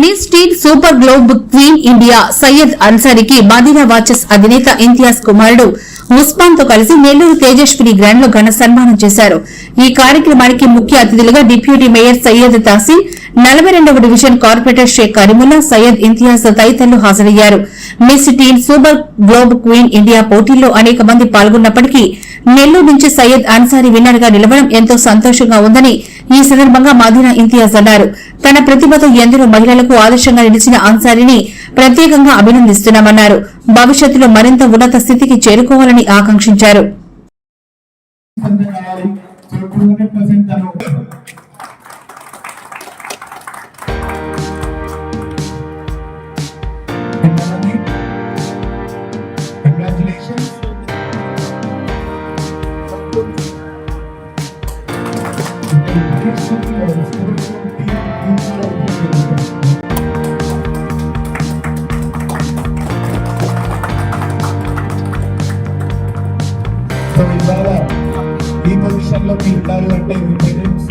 Miss స్టీట్ super globe queen India Syed అన్సారికి Madina watches అధినేత ఇంతియాజ్ కుమారుడు ఉస్మాన్తో కలిసి నెల్లూరు తేజస్విని గ్రాండ్లో ఘన సన్మానం చేశారు. ఈ కార్యక్రమానికి ముఖ్య అతిథులుగా డిప్యూటీ మేయర్ సయ్యద్ తాసీ నలభై రెండవ డివిజన్ కార్పొరేటర్ షేక్ కరీముల్లా సయ్యద్ ఇంతియాజ్ తదితరులు హాజరయ్యారు. Miss teen super globe queen India పోటీల్లో అనేక మంది పాల్గొన్నప్పటికీ నెల్లూరు నుంచి సయ్యద్ అన్సారీ విన్నర్గా నిలవడం ఎంతో సంతోషంగా ఉందని ఈ సందర్భంగా మదీనా ఇంతియాజ్ అన్నారు. తన ప్రతిభతో ఎందరో మహిళలకు ఆదర్శంగా నిలిచిన అన్సారిని ప్రత్యేకంగా అభినందిస్తున్నామన్నారు. భవిష్యత్తులో మరింత ఉన్నత స్థితికి చేరుకోవాలని ఆకాంక్షించారు. ఈ పొజిషన్లో మీరు అంటే మీ parents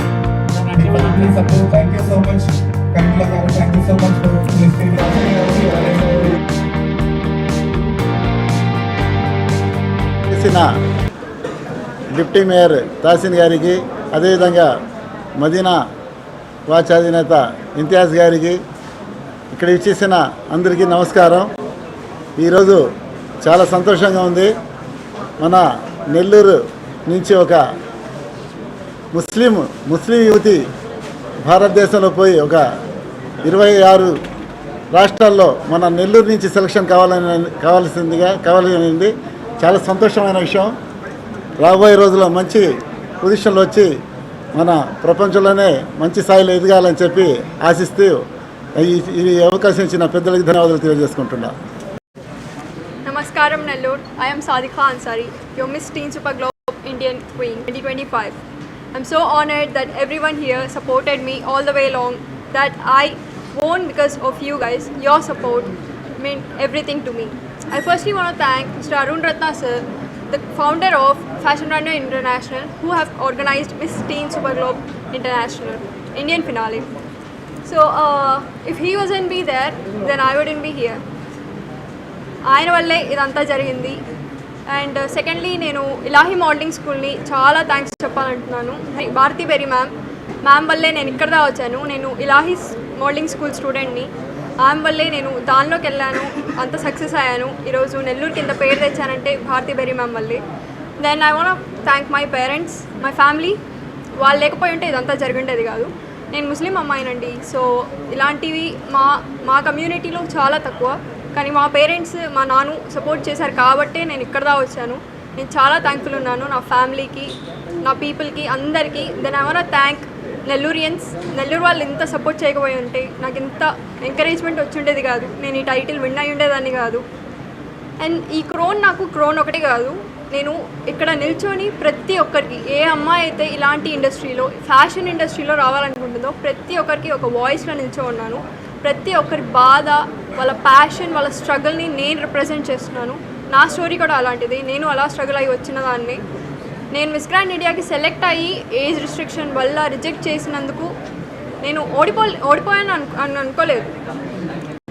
me family support thank you so much Kantla గారు thank you so much for listing చేసిన డిప్టీ మేయర్ తహసీన్ గారికి అదేవిధంగా మదీనా వాచ్ అధినేత ఇంతియాజ్ గారికి ఇక్కడ ఇచ్చేసిన అందరికీ నమస్కారం. ఈరోజు చాలా సంతోషంగా ఉంది. మన నెల్లూరు నుంచి ఒక ముస్లిం ముస్లిం యువతి భారతదేశంలో పోయి ఒక ఇరవై ఆరు రాష్ట్రాల్లో మన నెల్లూరు నుంచి సెలక్షన్ కావాలని కావాల్సిందిగా కావాలని చాలా సంతోషమైన విషయం. రాబోయే రోజుల్లో మంచి పొజిషన్లో వచ్చి మన ప్రపంచంలోనే మంచి స్థాయిలో ఎదగాలని చెప్పి ఆశిస్తూ ఈ అవకాశం ఇచ్చిన పెద్దలకు ధన్యవాదాలు తెలియజేసుకుంటున్నా నమస్కారం Nellore I'm Sadiqa Ansari your miss teen super globe Indian queen twenty twenty five I'm so honoured that every one here supported me all the way long that I own because of you guys your support mean everything to me I firstly want thank mister Arun Ratna sir the founder of Fashion Runner International, who have organized Miss Teen Super Globe International Indian finale. So uh, if he wasn't be there, then I wouldn't be here. ఆయన వల్లే ఇదంతా జరిగింది and secondly నేను Ilahi modelling స్కూల్ని చాలా thanks చెప్పాలంటున్నాను Bharathi Beri ma'am ma'am వల్లే నేను ఇక్కడ దా వచ్చాను నేను ఇలాహి మోడలింగ్ స్కూల్ స్టూడెంట్ని ఆమె వల్లే నేను దానిలోకి వెళ్ళాను అంత సక్సెస్ అయ్యాను. ఈరోజు నెల్లూరుకి ఇంత పేరు తెచ్చానంటే భారతీ బెరీ మ్యామ్ వల్లే. Then I want thank my parents my family వాళ్ళు లేకపోయి ఉంటే ఇదంతా జరిగిండేది కాదు. నేను ముస్లిం అమ్మాయినండి. సో ఇలాంటివి మా మా కమ్యూనిటీలో చాలా తక్కువ. కానీ మా పేరెంట్స్ మా నాన్న సపోర్ట్ చేశారు కాబట్టే నేను ఇక్కడ దా వచ్చాను. నేను చాలా థ్యాంక్ఫుల్ ఉన్నాను నా ఫ్యామిలీకి నా పీపుల్కి అందరికీ. Then I want thank Nellurians Nellore వాళ్ళు ఇంత సపోర్ట్ చేయకపోయి ఉంటే నాకు ఇంత ఎంకరేజ్మెంట్ వచ్చి ఉండేది కాదు. నేను ఈ టైటిల్ విన్ అయి ఉండేదాన్ని కాదు. అండ్ ఈ క్రోన్ నాకు క్రోన్ ఒకటి కాదు. నేను ఇక్కడ నిల్చొని ప్రతి ఒక్కరికి ఏ అమ్మాయి అయితే ఇలాంటి ఇండస్ట్రీలో ఫ్యాషన్ ఇండస్ట్రీలో రావాలనుకుంటుందో ప్రతి ఒక్కరికి ఒక వాయిస్లో నిల్చో ఉన్నాను. ప్రతి ఒక్కరి బాధ వాళ్ళ ప్యాషన్ వాళ్ళ స్ట్రగుల్ని నేను రిప్రజెంట్ చేస్తున్నాను. నా స్టోరీ కూడా అలాంటిది. నేను అలా స్ట్రగుల్ అయ్యి వచ్చిన దాన్ని నేను మిస్ గ్రాండ్ ఇండియాకి సెలెక్ట్ అయ్యి ఏజ్ రిస్ట్రిక్షన్ వల్ల రిజెక్ట్ చేసినందుకు నేను ఓడిపో ఓడిపోయాను అను అని అనుకోలేదు.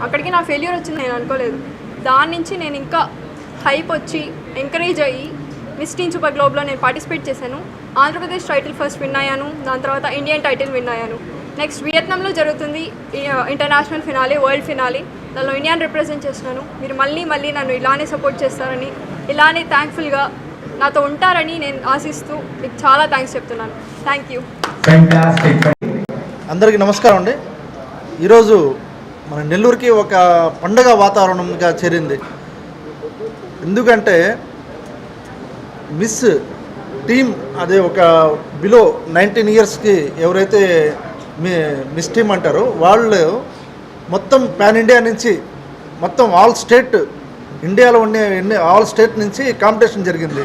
అక్కడికి నా ఫెయిల్యూర్ వచ్చింది నేను అనుకోలేదు. దాని నుంచి నేను ఇంకా హైప్ వచ్చి ఎంకరేజ్ అయ్యి మిస్ టీన్ సూపర్ గ్లోబ్లో నేను పార్టిసిపేట్ చేశాను. ఆంధ్రప్రదేశ్ టైటిల్ ఫస్ట్ విన్ అయ్యాను. దాని తర్వాత ఇండియన్ టైటిల్ విన్ అయ్యాను. నెక్స్ట్ వియత్నాంలో జరుగుతుంది ఇంటర్నేషనల్ ఫినాలే వరల్డ్ ఫినాలే దానిలో ఇండియాని రిప్రజెంట్ చేస్తున్నాను. మీరు మళ్ళీ మళ్ళీ నన్ను ఇలానే సపోర్ట్ చేస్తారని ఇలానే థ్యాంక్ఫుల్గా నాతో ఉంటారని నేను ఆశిస్తూ మీకు చాలా థ్యాంక్స్ చెప్తున్నాను. థ్యాంక్ యూ అందరికీ నమస్కారం అండి. ఈరోజు మన నెల్లూరుకి ఒక పండగ వాతావరణంగా చేరింది. ఎందుకంటే మిస్ టీమ్ అదే ఒక బిలో నైన్టీన్ ఇయర్స్కి ఎవరైతే మీ మిస్ టీమ్ అంటారో వాళ్ళు మొత్తం పాన్ ఇండియా నుంచి మొత్తం ఆల్ స్టేట్ ఇండియాలో ఉండే ఆల్ స్టేట్ నుంచి కాంపిటీషన్ జరిగింది.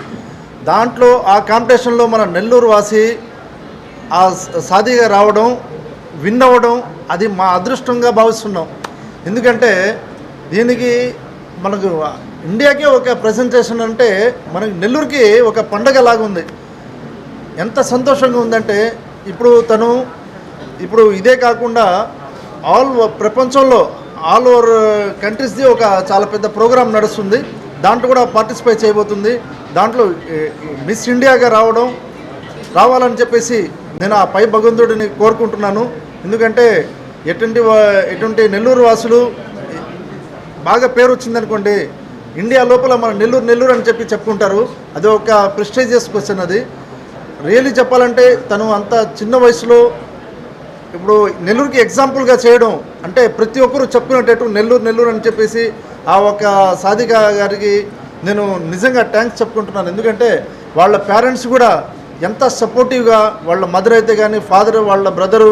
దాంట్లో ఆ కాంపిటీషన్లో మన నెల్లూరు వాసి ఆ సాదిగా రావడం విన్ అవ్వడం అది మా అదృష్టంగా భావిస్తున్నాం. ఎందుకంటే దీనికి మనకు ఇండియాకి ఒక ప్రజెంటేషన్ అంటే మనకి నెల్లూరుకి ఒక పండగ లాగా ఉంది. ఎంత సంతోషంగా ఉందంటే ఇప్పుడు తను ఇప్పుడు ఇదే కాకుండా ఆల్ ప్రపంచంలో ఆల్ ఓవర్ కంట్రీస్ది ఒక చాలా పెద్ద ప్రోగ్రాం నడుస్తుంది. దాంట్లో కూడా పార్టిసిపేట్ చేయబోతుంది. దాంట్లో మిస్ ఇండియాగా రావడం రావాలని చెప్పేసి నేను ఆ పై భగవంతుడిని కోరుకుంటున్నాను. ఎందుకంటే ఎటువంటి వా- ఎటువంటి నెల్లూరు వాసులు బాగా పేరు వచ్చిందనుకోండి ఇండియా లోపల మన నెల్లూరు నెల్లూరు అని చెప్పి చెప్పుకుంటారు. అది ఒక ప్రెస్టేజియస్ క్వశ్చన్ అది. రియల్లీ చెప్పాలంటే తను అంత చిన్న వయసులో ఇప్పుడు నెల్లూరుకి ఎగ్జాంపుల్గా చేయడం అంటే ప్రతి ఒక్కరూ చెప్పుకునేటట్టు నెల్లూరు నెల్లూరు అని చెప్పేసి ఆ ఒక సాధిక గారికి నేను నిజంగా థ్యాంక్స్ చెప్పుకుంటున్నాను. ఎందుకంటే వాళ్ళ పేరెంట్స్ కూడా ఎంత సపోర్టివ్గా వాళ్ళ మదర్ అయితే కానీ ఫాదర్ వాళ్ళ బ్రదరు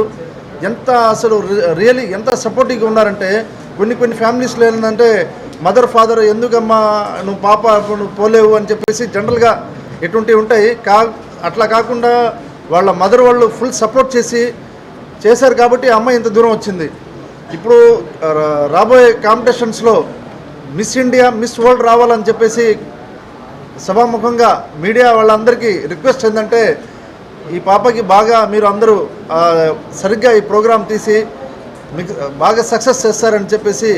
ఎంత అసలు రియలీ ఎంత సపోర్టివ్గా ఉన్నారంటే కొన్ని కొన్ని ఫ్యామిలీస్లో ఏంటంటే మదర్ ఫాదర్ ఎందుకమ్మా నువ్వు పాప నువ్వు పోలేవు అని చెప్పేసి జనరల్గా ఎటువంటివి ఉంటాయి. కా అట్లా కాకుండా వాళ్ళ మదర్ వాళ్ళు ఫుల్ సపోర్ట్ చేసి చేశారు కాబట్టి అమ్మాయి ఇంత దూరం వచ్చింది. ఇప్పుడు రా- రాబోయే కాంపిటీషన్స్లో మిస్ ఇండియా మిస్ వరల్డ్ రావాలని చెప్పేసి సభాముఖంగా మీడియా వాళ్ళందరికీ రిక్వెస్ట్ ఏంటంటే ఈ పాపకి బాగా మీరు అందరూ సరిగ్గా ఈ ప్రోగ్రాం తీసి మీకు బాగా సక్సెస్ చేస్తారని చెప్పేసి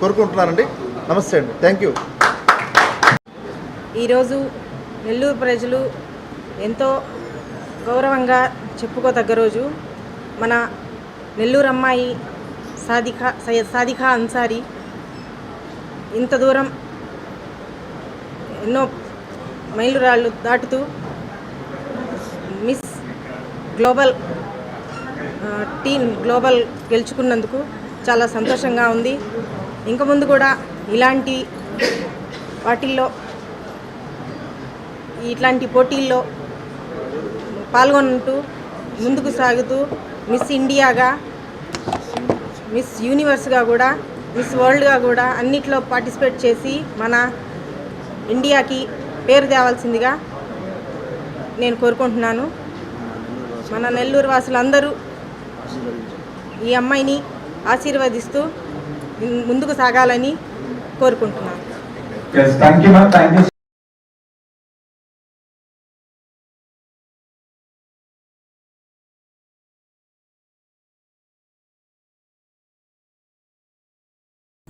కోరుకుంటున్నానండి. నమస్తే అండి. Thank you. ఈరోజు నెల్లూరు ప్రజలు ఎంతో గౌరవంగా చెప్పుకోదగ్గ రోజు. మన నెల్లూరు అమ్మాయి సాదిఖా సయ్యద్ సాదిఖా అన్సారీ ఇంత దూరం ఎన్నో మైలురాళ్ళు దాటుతూ మిస్ గ్లోబల్ ఆ, టీమ్ గ్లోబల్ గెలుచుకున్నందుకు చాలా సంతోషంగా ఉంది. ఇంక ముందు కూడా ఇలాంటి వాటిల్లో ఇట్లాంటి పోటీల్లో పాల్గొంటూ ముందుకు సాగుతూ మిస్ ఇండియాగా మిస్ యూనివర్స్గా కూడా మిస్ వరల్డ్గా కూడా అన్నిట్లో పార్టిసిపేట్ చేసి మన ఇండియాకి పేరు తేవాల్సిందిగా నేను కోరుకుంటున్నాను. మన నెల్లూరు వాసులందరూ ఈ అమ్మాయిని ఆశీర్వదిస్తూ ముందుకు సాగాలని కోరుకుంటున్నాను.